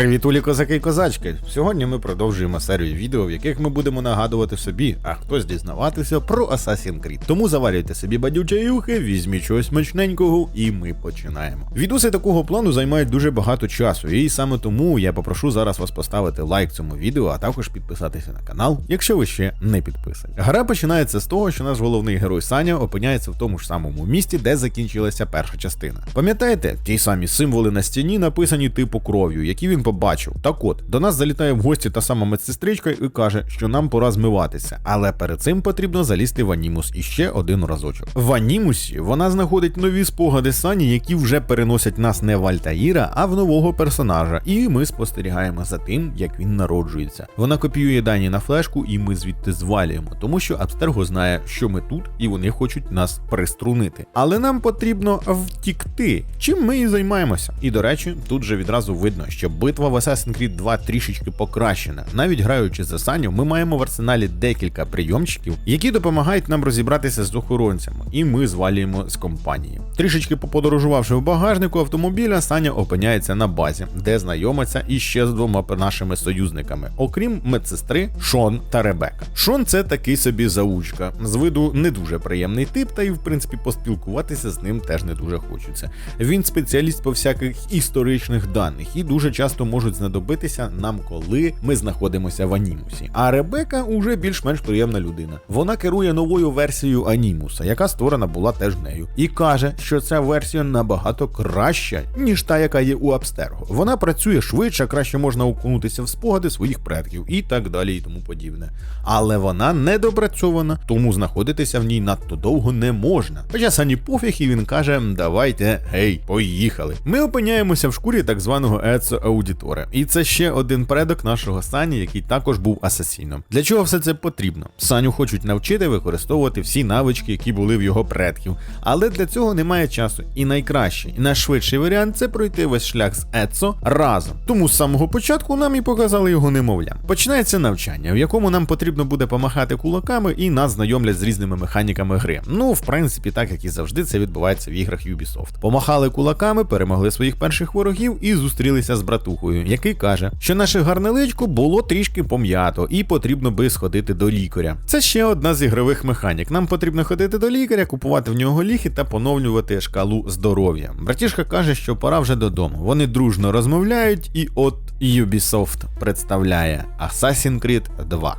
Привітулі козаки і козачки! Сьогодні ми продовжуємо серію відео, в яких ми будемо нагадувати собі, а хтось дізнаватися про Assassin's Creed. Тому заварюйте собі бадючі юхи, візьміть чогось смачненького, і ми починаємо. Відоси такого плану займають дуже багато часу, і саме тому я попрошу зараз вас поставити лайк цьому відео, а також підписатися на канал, якщо ви ще не підписані. Гра починається з того, що наш головний герой Саня опиняється в тому ж самому місті, де закінчилася перша частина. Пам'ятаєте, ті самі символи на стіні написані типу кров'ю, які він побачив. Так от, до нас залітає в гості та сама медсестричка і каже, що нам пора змиватися, але перед цим потрібно залізти в Анімус іще один разочок. В Анімусі вона знаходить нові спогади Сані, які вже переносять нас не в Альтаїра, а в нового персонажа. І ми спостерігаємо за тим, як він народжується. Вона копіює дані на флешку, і ми звідти звалюємо, тому що Абстерго знає, що ми тут, і вони хочуть нас приструнити. Але нам потрібно втікти, чим ми і займаємося. І до речі, тут же відразу видно, що битва в Assassin's Creed 2 трішечки покращена. Навіть граючи за Саню, ми маємо в арсеналі декілька прийомчиків, які допомагають нам розібратися з охоронцями, і ми звалюємо з компанії. Трішечки поподорожувавши в багажнику автомобіля, Саня опиняється на базі, де знайомиться іще з двома нашими союзниками, окрім медсестри Шон та Ребека. Шон це такий собі заучка, з виду не дуже приємний тип, та й в принципі поспілкуватися з ним теж не дуже хочеться. Він спеціаліст по всяких історичних даних і дуже часто можуть знадобитися нам, коли ми знаходимося в Анімусі. А Ребека уже більш-менш приємна людина. Вона керує новою версією Анімуса, яка створена була теж нею, і каже, що ця версія набагато краща, ніж та, яка є у Абстерго. Вона працює швидше, краще можна окунутися в спогади своїх предків і так далі, і тому подібне. Але вона недопрацьована, тому знаходитися в ній надто довго не можна. Хоча Сані пофіг, і він каже: давайте, гей, поїхали. Ми опиняємося в шкурі так званого Ецо Аудітора. І це ще один предок нашого Сані, який також був асасіном. Для чого все це потрібно? Саню хочуть навчити використовувати всі навички, які були в його предків, але для цього немає часу. І найкращий, і найшвидший варіант це пройти весь шлях з Ецо разом. Тому з самого початку нам і показали його немовлям. Починається навчання, в якому нам потрібно буде помахати кулаками, і нас знайомлять з різними механіками гри. Ну, в принципі, так як і завжди, це відбувається в іграх Ubisoft. Помахали кулаками, перемогли своїх перших ворогів і зустрілися з братухою, який каже, що наше гарнеличко було трішки пом'ято, і потрібно би сходити до лікаря. Це ще одна з ігрових механік. Нам потрібно ходити до лікаря, купувати в нього ліхи та поновлювати шкалу здоров'я. Братішка каже, що пора вже додому. Вони дружно розмовляють, і от Ubisoft представляє Assassin's Creed 2.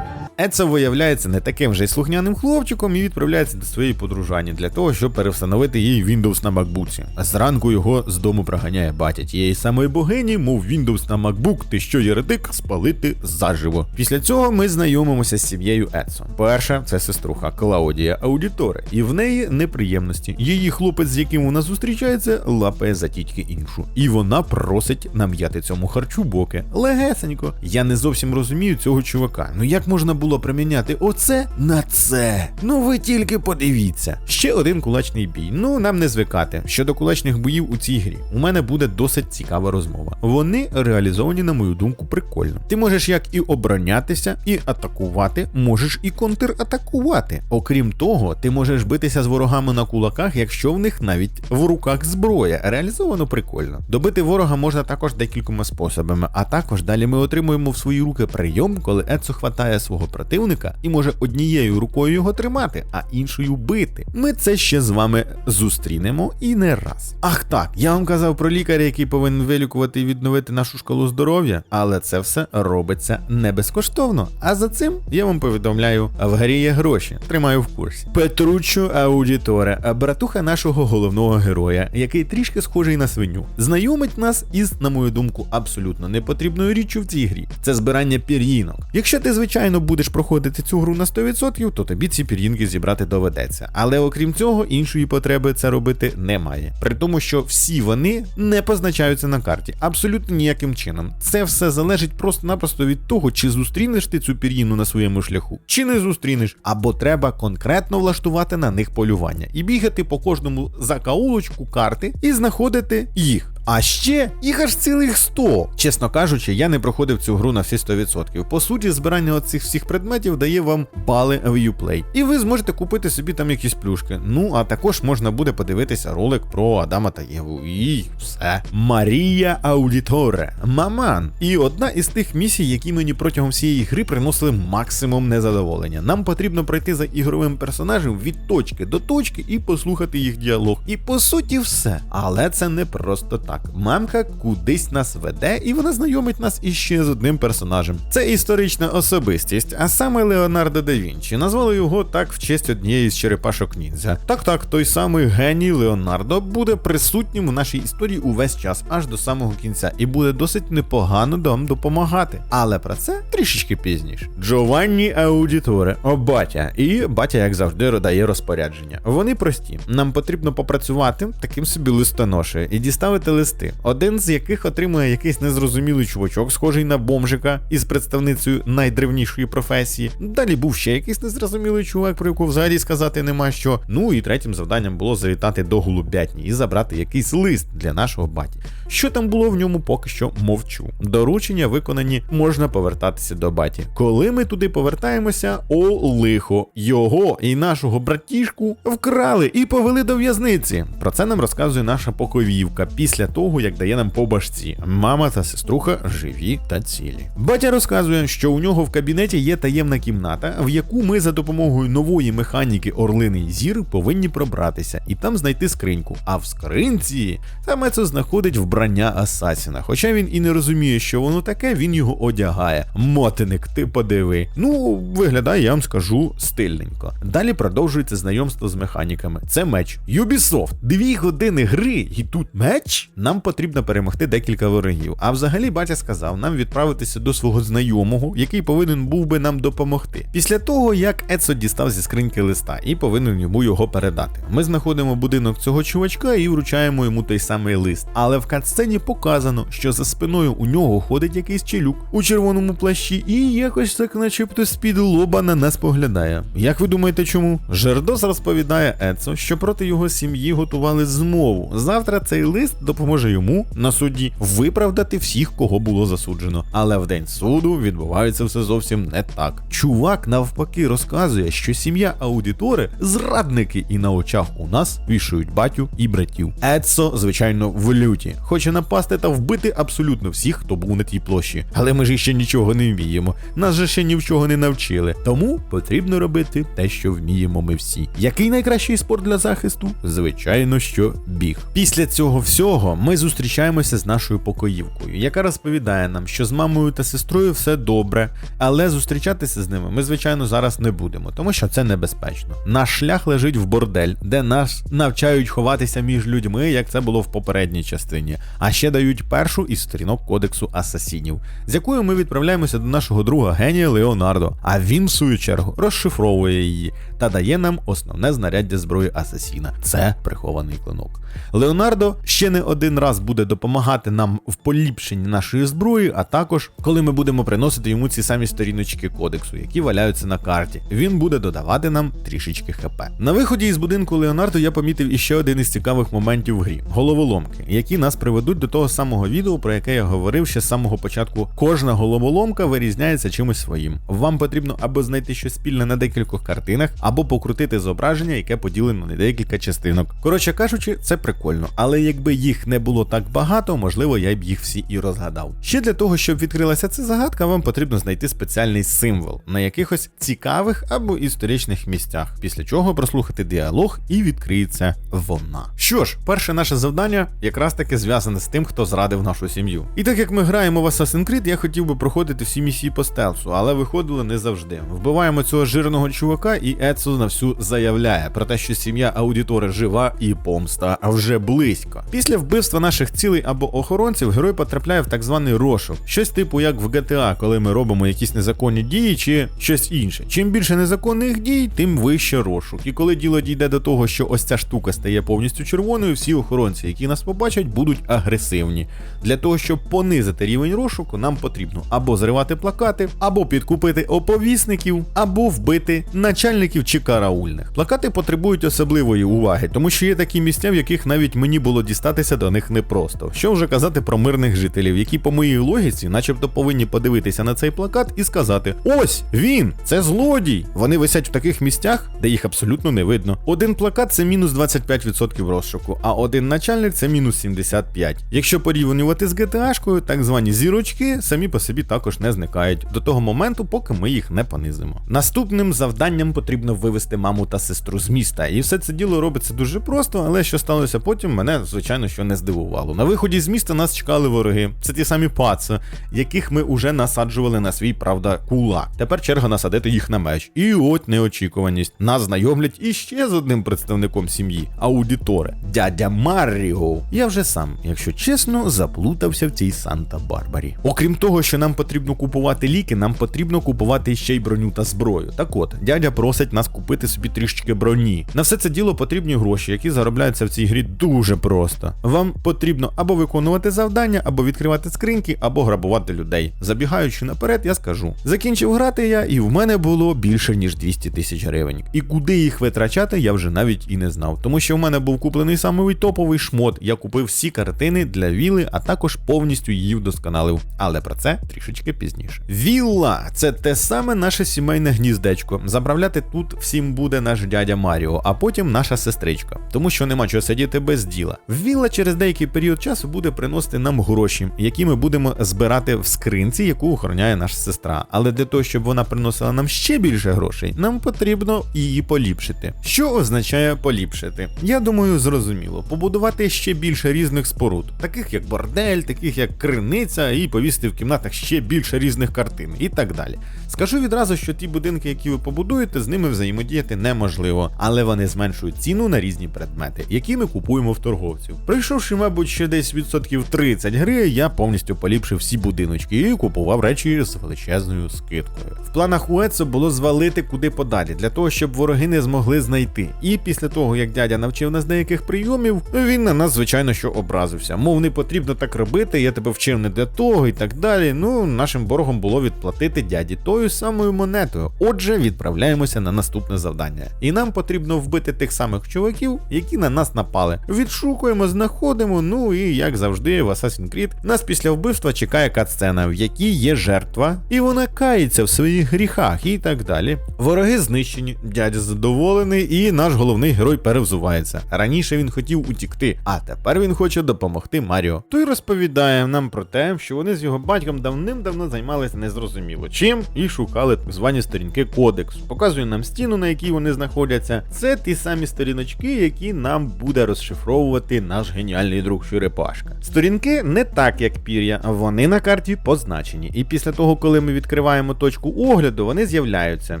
Ецо виявляється не таким же й слухняним хлопчиком і відправляється до своєї подружані для того, щоб перевстановити їй Windows на макбуці. Зранку його з дому проганяє батя тієї самої богині, мов Windows на MacBook, ти що єретик, спалити заживо. Після цього ми знайомимося з сім'єю Ецо. Перша це сеструха Клаудія Аудіторе, і в неї неприємності. Її хлопець, з яким вона зустрічається, лапає за тітьки іншу. І вона просить нам'яти цьому харчу боки. Легесенько. Я не зовсім розумію цього чувака. Ну як можна було приміняти оце на це? Ну ви тільки подивіться. Ще один кулачний бій. Ну нам не звикати. Щодо кулачних боїв у цій грі, у мене буде досить цікава розмова. Вони реалізовані, на мою думку, прикольно. Ти можеш як і оборонятися, і атакувати, можеш і контратакувати. Окрім того, ти можеш битися з ворогами на кулаках, якщо в них навіть в руках зброя. Реалізовано прикольно. Добити ворога можна також декількома способами, а також далі ми отримуємо в свої руки прийом, коли Ецо хватає свого противника і може однією рукою його тримати, а іншою бити. Ми це ще з вами зустрінемо і не раз. Ах так, я вам казав про лікаря, який повинен вилікувати і відновити нашу шкалу здоров'я, але це все робиться не безкоштовно. А за цим я вам повідомляю, в грі є гроші. Тримаю в курсі. Петруччо Аудіторе, братуха нашого головного героя, який трішки схожий на свиню, знайомить нас із, на мою думку, абсолютно непотрібною річчю в цій грі. Це збирання пір'їнок. Якщо ти, звичайно, будеш проходити цю гру на 100%, то тобі ці пір'їнки зібрати доведеться. Але окрім цього, іншої потреби це робити немає. При тому, що всі вони не позначаються на карті абсолютно ніяким чином. Це все залежить просто-напросто від того, чи зустрінеш ти цю пір'їну на своєму шляху, чи не зустрінеш, або треба конкретно влаштувати на них полювання і бігати по кожному закаулочку карти і знаходити їх. А ще їх аж цілих 100. Чесно кажучи, я не проходив цю гру на всі 100%. По суті, збирання оцих всіх предметів дає вам бали в Uplay. І ви зможете купити собі там якісь плюшки. Ну а також можна буде подивитися ролик про Адама та Єву. І все. Марія Аудіторе, Маман. І одна із тих місій, які мені протягом всієї гри приносили максимум незадоволення. Нам потрібно пройти за ігровим персонажем від точки до точки і послухати їх діалог. І по суті, все. Але це не просто так. Мамка кудись нас веде, і вона знайомить нас іще з одним персонажем. Це історична особистість, а саме Леонардо да Вінчі. Назвали його так в честь однієї з черепашок ніндзя. Так, так, той самий геній Леонардо буде присутнім у нашій історії увесь час, аж до самого кінця, і буде досить непогано нам допомагати. Але про це трішечки пізніше. Джованні Аудіторе, о батя. І батя, як завжди, родає розпорядження. Вони прості. Нам потрібно попрацювати таким собі листоношею і діставити листи, один з яких отримує якийсь незрозумілий чувачок, схожий на бомжика із представницею найдревнішої професії. Далі був ще якийсь незрозумілий чувак, про якого взагалі сказати нема що. Ну і третім завданням було завітати до голубятні і забрати якийсь лист для нашого баті. Що там було в ньому, поки що мовчу. Доручення виконані, можна повертатися до баті. Коли ми туди повертаємося, о лихо, його і нашого братішку вкрали і повели до в'язниці. Про це нам розказує наша поковівка після того, як дає нам по башці. Мама та сеструха живі та цілі. Батя розказує, що у нього в кабінеті є таємна кімната, в яку ми за допомогою нової механіки Орлиний Зір повинні пробратися і там знайти скриньку. А в скринці саме це знаходить вбрання Асасіна. Хоча він і не розуміє, що воно таке, він його одягає. Мотиник, ти подиви. Ну, виглядає, я вам скажу, стильненько. Далі продовжується знайомство з механіками. Це меч. Ubisoft. Дві години гри, і тут меч. Нам потрібно перемогти декілька ворогів. А взагалі, батя сказав нам відправитися до свого знайомого, який повинен був би нам допомогти. Після того, як Ецо дістав зі скриньки листа і повинен йому його передати. Ми знаходимо будинок цього чувачка і вручаємо йому той самий лист. Але в катсцені показано, що за спиною у нього ходить якийсь челюк у червоному плащі і якось так, начебто, з-під лоба на нас поглядає. Як ви думаєте, чому? Жердос розповідає Ецо, що проти його сім'ї готували змову. Завтра цей лист допоможе йому на суді виправдати всіх, кого було засуджено. Але в день суду відбувається все зовсім не так. Чувак навпаки розказує, що сім'я аудитори зрадники і на очах у нас вішають батю і братів. Ецо, звичайно, в люті, хоче напасти та вбити абсолютно всіх, хто був на тій площі. Але ми ж ще нічого не вміємо. Нас же ще ні в чого не навчили. Тому потрібно робити те, що вміємо ми всі. Який найкращий спорт для захисту? Звичайно, що біг. Після цього всього ми зустрічаємося з нашою покоївкою, яка розповідає нам, що з мамою та сестрою все добре, але зустрічатися з ними ми, звичайно, зараз не будемо, тому що це небезпечно. Наш шлях лежить в бордель, де нас навчають ховатися між людьми, як це було в попередній частині, а ще дають першу із сторінок кодексу асасінів, з якою ми відправляємося до нашого друга генія Леонардо. А він, в свою чергу, розшифровує її та дає нам основне знаряддя зброї асасіна це прихований клинок. Леонардо ще не один раз буде допомагати нам в поліпшенні нашої зброї, а також коли ми будемо приносити йому ці самі сторіночки кодексу, які валяються на карті. Він буде додавати нам трішечки хп. На виході із будинку Леонардо я помітив іще один із цікавих моментів в грі головоломки, які нас приведуть до того самого відео, про яке я говорив ще з самого початку. Кожна головоломка вирізняється чимось своїм. Вам потрібно або знайти щось спільне на декількох картинах, або покрутити зображення, яке поділено на декілька частинок. Коротше кажучи, це прикольно, але якби їх не було так багато, можливо, я б їх всі і розгадав. Ще для того, щоб відкрилася ця загадка, вам потрібно знайти спеціальний символ на якихось цікавих або історичних місцях, після чого прослухати діалог і відкриється вона. Що ж, перше наше завдання якраз таки зв'язане з тим, хто зрадив нашу сім'ю. І так як ми граємо в Assassin's Creed, я хотів би проходити всі місії по стелсу, але виходило не завжди. Вбиваємо цього жирного чувака, і Ецо на всю заявляє про те, що сім'я аудитори жива і помста вже близько. Після вбивства наших цілей або охоронців герой потрапляє в так званий розшук, щось типу як в GTA, коли ми робимо якісь незаконні дії чи щось інше. Чим більше незаконних дій, тим вище розшук. І коли діло дійде до того, що ось ця штука стає повністю червоною, всі охоронці, які нас побачать, будуть агресивні. Для того, щоб понизити рівень розшуку, нам потрібно або зривати плакати, або підкупити оповісників, або вбити начальників чи караульних. Плакати потребують особливої уваги, тому що є такі місця, в яких навіть мені було дістатися до них непросто. Що вже казати про мирних жителів, які, по моїй логіці, начебто повинні подивитися на цей плакат і сказати: ось він, це злодій. Вони висять в таких місцях, де їх абсолютно не видно. Один плакат це мінус 25% розшуку, а один начальник це мінус 75%. Якщо порівнювати з GTA-шкою, так звані зірочки самі по собі також не зникають до того моменту, поки ми їх не понизимо. Наступним завданням потрібно вивести маму та сестру з міста, і все це діло робиться дуже просто, але що сталося потім, мене звичайно що не здивувало. На виході з міста нас чекали вороги. Це ті самі паци, яких ми уже насаджували на свій правда кулак. Тепер черга насадити їх на меч. І от неочікуваність. Нас знайомлять іще з одним представником сім'ї аудітори, дядя Марріго. Я вже сам, якщо чесно, заплутався в цій Санта-Барбарі. Окрім того, що нам потрібно купувати ліки, нам потрібно купувати ще й броню та зброю. Так от, дядя просить нас купити собі трішечки броні. На все це діло потрібні гроші, які заробляються в цій грі дуже просто. Вам потрібно або виконувати завдання, або відкривати скриньки, або грабувати людей. Забігаючи наперед, я скажу: закінчив грати я, і в мене було більше ніж 200 тисяч гривень. І куди їх витрачати, я вже навіть і не знав. Тому що в мене був куплений самий топовий шмот. Я купив всі картини для віли, а також повністю її вдосконалив. Але про це трішечки пізніше. Вілла це те саме наше сімейне гніздечко. Заправляти тут всім буде наш дядя Маріо, а потім наша сестричка. Тому що нема чого сидіти без діла. Вілла через деякий період часу буде приносити нам гроші, які ми будемо збирати в скринці, яку охороняє наша сестра. Але для того, щоб вона приносила нам ще більше грошей, нам потрібно її поліпшити. Що означає поліпшити? Я думаю, зрозуміло, побудувати ще більше різних споруд, таких як бордель, таких як криниця, і повісити в кімнатах ще більше різних картин і так далі. Скажу відразу, що ті будинки, які ви побудуєте, з ними взаємодіяти неможливо, але вони зменшують ціну на різні предмети, які ми купуємо в торговців. Прийшовши, мабуть, ще десь відсотків 30 гри, я повністю поліпшив всі будиночки і купував речі з величезною скидкою. В планах Уецо було звалити куди подалі, для того, щоб вороги не змогли знайти. І після того, як дядя навчив нас деяких прийомів, він на нас, звичайно, що образився. Мов не потрібно так робити, я тебе вчив не для того і так далі. Ну, нашим ворогом було відплатити дяді тою самою монетою. Отже, відправляємося на наступне завдання. І нам потрібно вбити тих самих чуваків, які на нас напали. Відшукуємо, знаходимо. Ну і як завжди, в Assassin's Creed нас після вбивства чекає катсцена, в якій є жертва, і вона кається в своїх гріхах і так далі. Вороги знищені, дядя задоволений, і наш головний герой перевзувається. Раніше він хотів утікти, а тепер він хоче допомогти Маріо. Той розповідає нам про те, що вони з його батьком давним-давно займалися незрозуміло чим і шукали так звані сторінки кодексу. Показує нам стіну, на якій вони знаходяться. Це ті самі сторіночки, які нам буде розшифровувати наш геніальний друг Черепашка. Сторінки не так, як пір'я, вони на карті позначені. І після того, коли ми відкриваємо точку огляду, вони з'являються.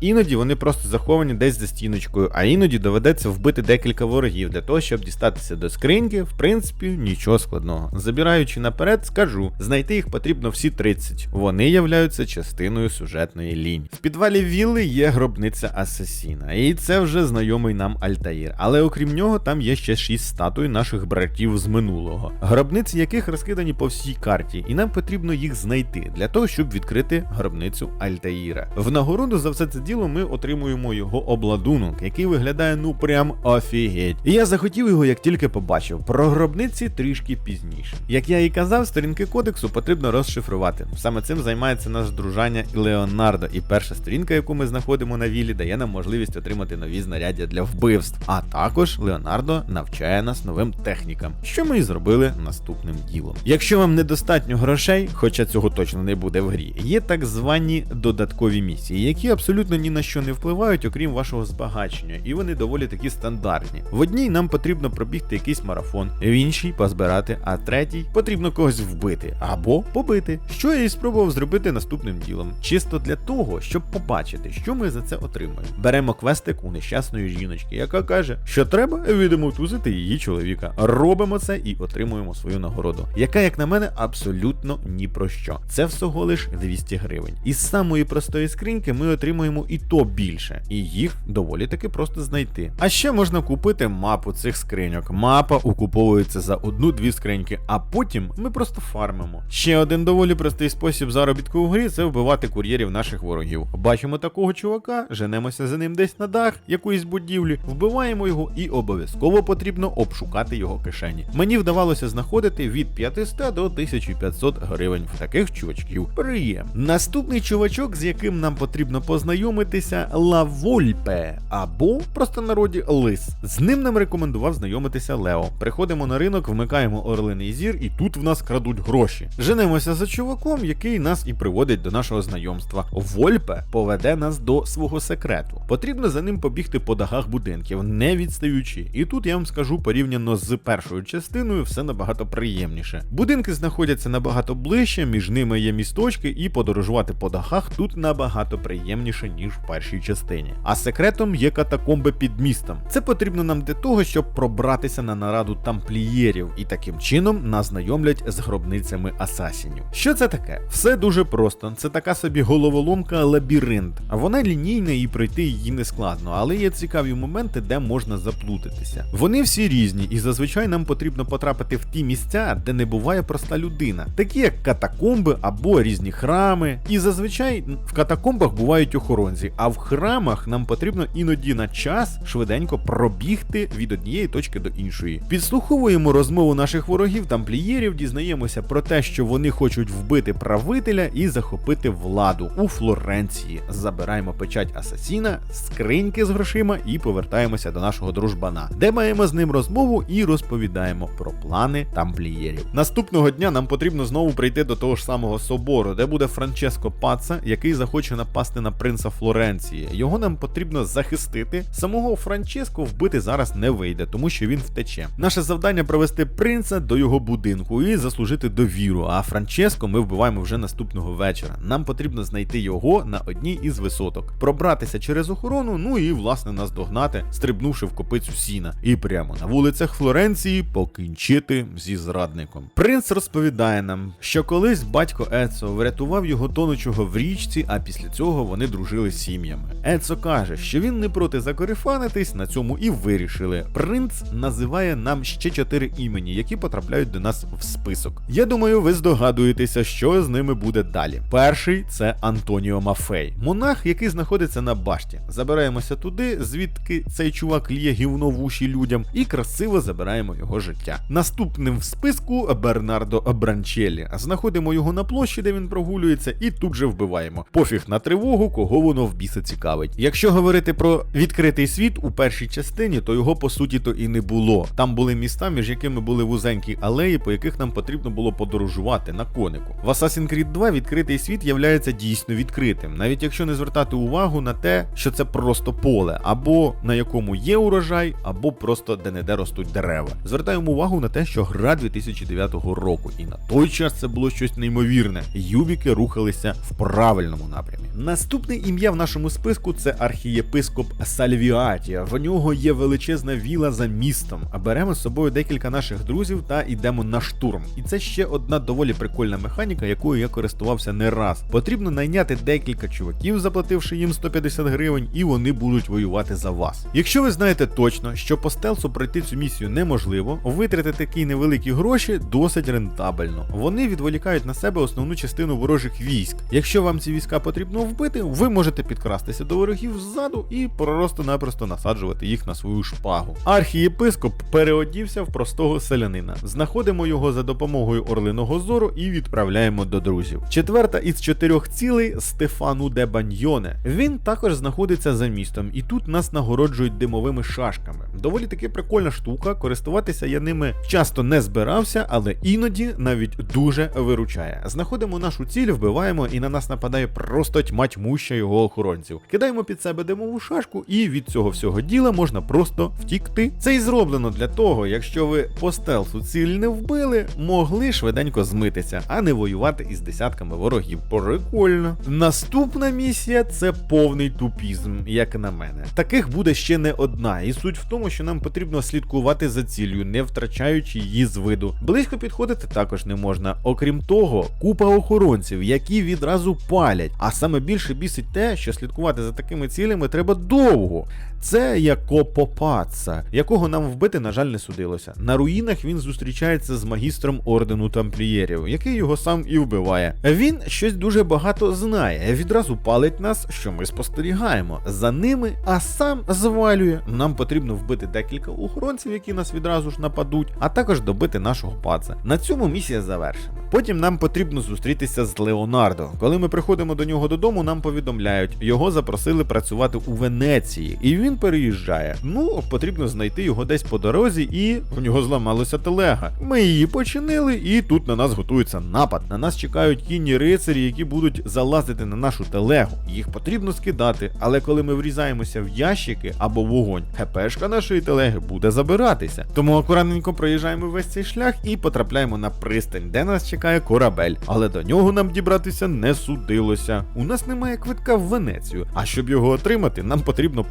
Іноді вони просто заховані десь за стіночкою, а іноді доведеться вбити декілька ворогів для того, щоб дістатися до скриньки, в принципі, нічого складного. Забираючи наперед, скажу, знайти їх потрібно всі 30. Вони являються частиною сюжетної лінії. В підвалі вілли є гробниця Асасіна, і це вже знайомий нам Альтаїр. Але окрім нього, там є ще 6 статуй наших братів з минулого, гробниці яких розкидані по всій карті, і нам потрібно їх знайти для того, щоб відкрити гробницю Альтаїра. В нагороду за все це діло ми отримуємо його обладунок, який виглядає ну прям офігеть. І я захотів його, як тільки побачив. Про гробниці трішки пізніше. Як я і казав, сторінки кодексу потрібно розшифрувати. Саме цим займається наш дружання Леонардо, і перша сторінка, яку ми знаходимо на вілі, дає нам можливість отримати нові знаряддя для вбивств. А також Леонардо навчає нас новим технікам, що ми і зробили наступним ділом. Якщо вам недостатньо грошей, хоча цього точно не буде в грі, є так звані додаткові місії, які абсолютно ні на що не впливають, окрім вашого збагачення, і вони доволі такі стандартні. В одній нам потрібно пробігти якийсь марафон, в іншій позбирати, а третій потрібно когось вбити або побити. Що я і спробував зробити наступним ділом, чисто для того, щоб побачити, що ми за це отримаємо. Беремо квестик у нещасної жіночки, яка каже, що треба відемотузити її чоловіка. Робимо це і отримуємо свою нагороду, яка, як на мене, абсолютно ні про що. Це всього лиш 200 гривень. Із самої простої скриньки ми отримуємо і то більше, і їх доволі таки просто знайти. А ще можна купити мапу цих скриньок. Мапа укуповується за 1 одну-дві скриньки, а потім ми просто фармимо. Ще один доволі простий спосіб заробітку у грі це вбивати кур'єрів наших ворогів. Бачимо такого чувака, женемося за ним десь на дах якоїсь будівлі, вбиваємо його і обов'язково потрібно обшукати його кишені. Мені вдавалося знаходити від 500 до 1500 гривень в таких чувачків. Приєм. Наступний чувачок, з яким нам потрібно познайомитися, Лавольпе або просто народі Лис. З ним нам рекомендував знайомитися Лео. Приходимо на ринок, вмикаємо орлиний зір, і тут в нас крадуть гроші. Женемося за чуваком, який нас і приводить до нашого знайомства. Вольпе поведе нас до свого секрету. Потрібно за ним побігти по дахах будинків, не відстаючи. І тут я вам скажу, порівняно з першою частиною, все набагато приємніше. Будинки знаходяться набагато ближче, між ними є місточки, і подорожувати по дахах тут набагато приємніше, ніж в першій частині. А секретом є катакомби під містом. Це потрібно нам для того, щоб пробратися на нараду тамплієрів, і таким чином нас знайомлять з гробницями асасінів. Що це таке? Все дуже просто. Це така собі головоломка лабіринт. Вона лінійна і пройти її не складно, але є цікаві моменти, де можна заплутатися. Вони всі різні, і зазвичай нам потрібно потрапити в ті місця, де не буває проста людина, такі як катакомби або різні храми. І зазвичай в катакомбах бувають охоронці, а в храмах нам потрібно іноді на час швиденько пробігти від однієї точки до іншої. Підслуховуємо розмову наших ворогів тамплієрів, дізнаємося про те, що вони хочуть вбити правителя і захопити владу у Флоренції. Забираємо печать асасіна, скриньки з грошима і повертаємося до нашого дружбана, де маємо з ним розмову і розповідаємо про плани тамплієрів. Наступного дня нам потрібно знову прийти до того ж самого собору, де буде Франческо Паца, який захоче напасти на принца Флоренції. Його нам потрібно захистити. Самого Франческо вбити зараз не вийде, тому що він втече. Наше завдання провести принца до його будинку і заслужити довіру. А Франческо ми вбиваємо вже наступного вечора. Нам потрібно знайти його на одній із висоток, пробратися через охорону, ну і власне нас догнати, стрибнувши в копицю сіна, і прямо на вулицях Флоренції покінчити зі зрадником. Принц розповідає нам, що колись батько Ецо врятував його тонучого в річці, а після цього вони дружили з сім'ями. Ецо каже, що він не проти закорифанитись, на цьому і вирішили. Принц називає нам ще чотири імені, які потрапляють до нас в список. Я думаю, ви здогадуєтеся, що з ними буде далі. Перший це Антоніо Мафей, монах, який знаходиться на башті. Забираємося туди, звідки цей чувак лє гівно в уші людям, і красиво забираємо його життя. Наступним в списку Бернардо Бранчеллі. Знаходимо його на площі, де він прогулюється, і тут же вбиваємо. Пофіг на тривогу, кого воно в біса цікавить. Якщо говорити про відкритий світ у першій частині, то його по суті то і не було. Там були міста, між якими були вузенькі алеї, по яких нам потрібно було подорожувати на конику. В Assassin's Creed 2 відкритий світ являється дійсно відкритим, навіть якщо не звертати увагу на те, що це просто поле, або на якому є урожай, або просто де-не-де ростуть дерева. Звертаємо увагу на те, що гра 2009 року, і на той час це було щось неймовірне. Юбіки рухалися в правильному напрямі. Наступне ім'я в нашому списку це архієпископ Сальвіатія. В нього є величезна віла за містом. А беремо з собою декілька наших друзів та йдемо на штурм. І це ще одна доволі прикольна механіка, якою я користувався не раз. Потрібно найняти декілька чуваків, заплативши їм 150 гривень, і вони будуть воювати за вас. Якщо ви знаєте точно, що по стелсу пройти цю місію неможливо, витратити такі невеликі гроші досить рентабельно. Вони відволікають на себе основну частину ворожих військ. Якщо вам ці війська потрібно вбити, ви можете підкрастися до ворогів ззаду і просто-напросто насаджувати їх на свою шпагу. Архієпископ переодівся в простого селянина. Знаходимо його за допомогою орлиного зору і відправляємо до друзів. Четверта із чотирьох цілей Стефану де Баньйоне. Він також знаходиться за містом, і тут нас нагороджують димовими шашками. Доволі таки прикольна штука. Користуватися я ними часто не збирався, але іноді навіть дуже виручає. Знаходимо нашу ціль, вбиваємо, і на нас нападає просто тьма тьмуща його охоронців. Кидаємо під себе димову шашку, і від цього всього діла можна просто втікти. Це й зроблено для того, якщо ви по стелсу ціль не вбили, могли швиденько змитися, а не воювати із десятками ворогів. Прикольно. Наступна місія це повний тупізм, як на мене. Таких буде ще не одна, і суть в тому, що нам потрібно слідкувати за ціллю, не втрачаючи її з виду. Близько підходити також не можна. Окрім того, купа охоронців, які відразу палять. А саме більше бісить те, що слідкувати за такими цілями треба довго. Це як Копопаца, якого нам вбити, на жаль, не судилося. На руїнах він зустрічається з магістром ордену тамплієрів, який його сам і вбиває. Він щось дуже багато знає, відразу палить нас, що ми спостерігаємо за ними, а сам звалює. Нам потрібно вбити декілька охоронців, які нас відразу ж нападуть, а також добити нашого паца. На цьому місія завершена. Потім нам потрібно зустрітися з Леонардо. Коли ми приходимо до нього додому, нам повідомляють, його запросили працювати у Венеції, і він переїжджає. Ну, потрібно знайти його десь по дорозі, і в нього зламалася телега. Ми її починили, і тут на нас готується напад. На нас чекають кінні рицарі, які будуть залазити на нашу телегу. Їх потрібно скидати, але коли ми врізаємося в ящики або вогонь, ХПшка нашої телеги буде забиратися. Тому акуратненько проїжджаємо весь цей шлях і потрапляємо на пристань, де нас чекає корабель. Але до нього нам дібратися не судилося. У нас немає квитка в Венецію. А щоб його отримати, нам потрібно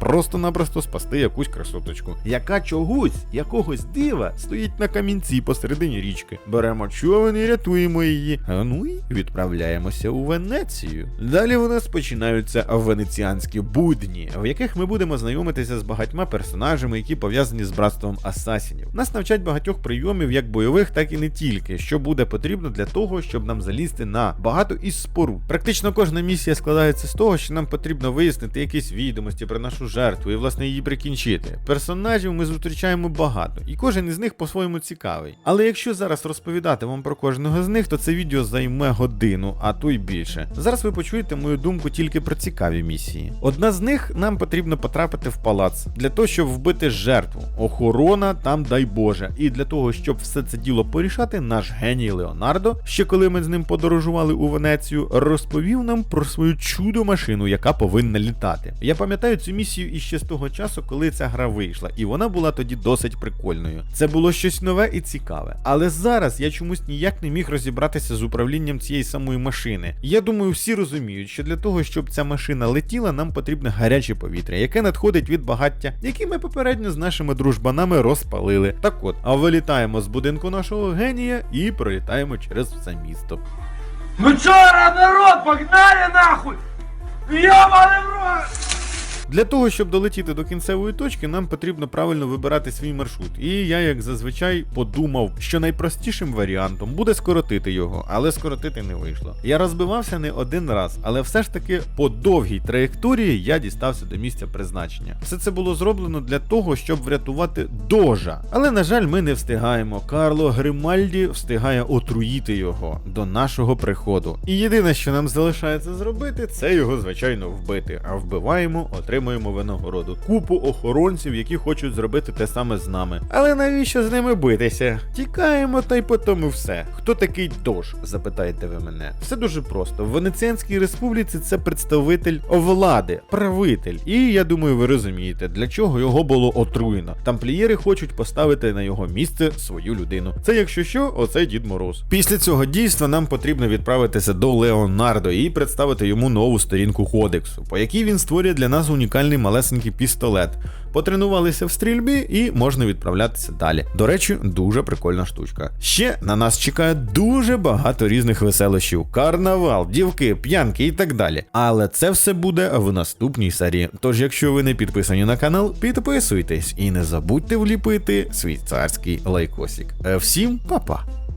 просто-напросто спасти якусь красоточку, яка чогось, якогось дива стоїть на камінці посередині річки. Беремо човен і рятуємо її. А ну і відправляємося у Венецію. Далі у нас починаються венеціанські будні, в яких ми будемо знайомитися з багатьма персонажами, які пов'язані з братством асасінів. Нас навчать багатьох прийомів, як бойових, так і не тільки, що буде потрібно для того, щоб нам залізти на багато із споруд. Практично кожна місія складається з того, що нам потрібно вияснити якісь відомості про нашу жертву і власне її прикінчити. Персонажів ми зустрічаємо багато, і кожен із них по-своєму цікавий. Але якщо зараз розповідати вам про кожного з них, то це відео займе годину, а то й більше. Зараз ви почуєте мою думку тільки про цікаві місії. Одна з них нам потрібно потрапити в палац для того, щоб вбити жертву. Охорона там дай Боже. І для того, щоб все це діло порішати, наш геній Леонардо, ще коли ми з ним подорожували у Венецію, розповів нам про свою чудо машину, яка повинна літати. Я пам'ятаю цю місію іще з того часу, коли ця гра вийшла, і вона була тоді досить прикольною. Це було щось нове і цікаве. Але зараз я чомусь ніяк не міг розібратися з управлінням цієї самої машини. Я думаю, всі розуміють, що для того, щоб ця машина летіла, нам потрібне гаряче повітря, яке надходить від багаття, яке ми попередньо з нашими дружбанами розпалили. Так от, а вилітаємо з будинку нашого генія і пролітаємо через все місто. Ну чё, народ, погнали нахуй! Ёбаный в рот! Для того, щоб долетіти до кінцевої точки, нам потрібно правильно вибирати свій маршрут. І я, як зазвичай, подумав, що найпростішим варіантом буде скоротити його, але скоротити не вийшло. Я розбивався не один раз, але все ж таки по довгій траєкторії я дістався до місця призначення. Все це було зроблено для того, щоб врятувати дожа. Але на жаль, ми не встигаємо. Карло Гримальді встигає отруїти його до нашого приходу. І єдине, що нам залишається зробити, це його звичайно вбити. А вбиваємо, отримуємо винагороду. Купу охоронців, які хочуть зробити те саме з нами. Але навіщо з ними битися? Тікаємо та й по тому все. Хто такий дож? запитаєте ви мене. Все дуже просто. В Венеціанській республіці це представитель влади, правитель. І я думаю, ви розумієте, для чого його було отруєно. Тамплієри хочуть поставити на його місце свою людину. Це якщо що, оце Дід Мороз. Після цього дійства нам потрібно відправитися до Леонардо і представити йому нову сторінку кодексу, по якій він створює для нас унікальний малесенький пістолет. Потренувалися в стрільбі і можна відправлятися далі. До речі, дуже прикольна штучка. Ще на нас чекає дуже багато різних веселощів: карнавал, дівки, п'янки і так далі. Але це все буде в наступній серії. Тож, якщо ви не підписані на канал, підписуйтесь і не забудьте вліпити свій царський лайкосик. Е, Всім па-па!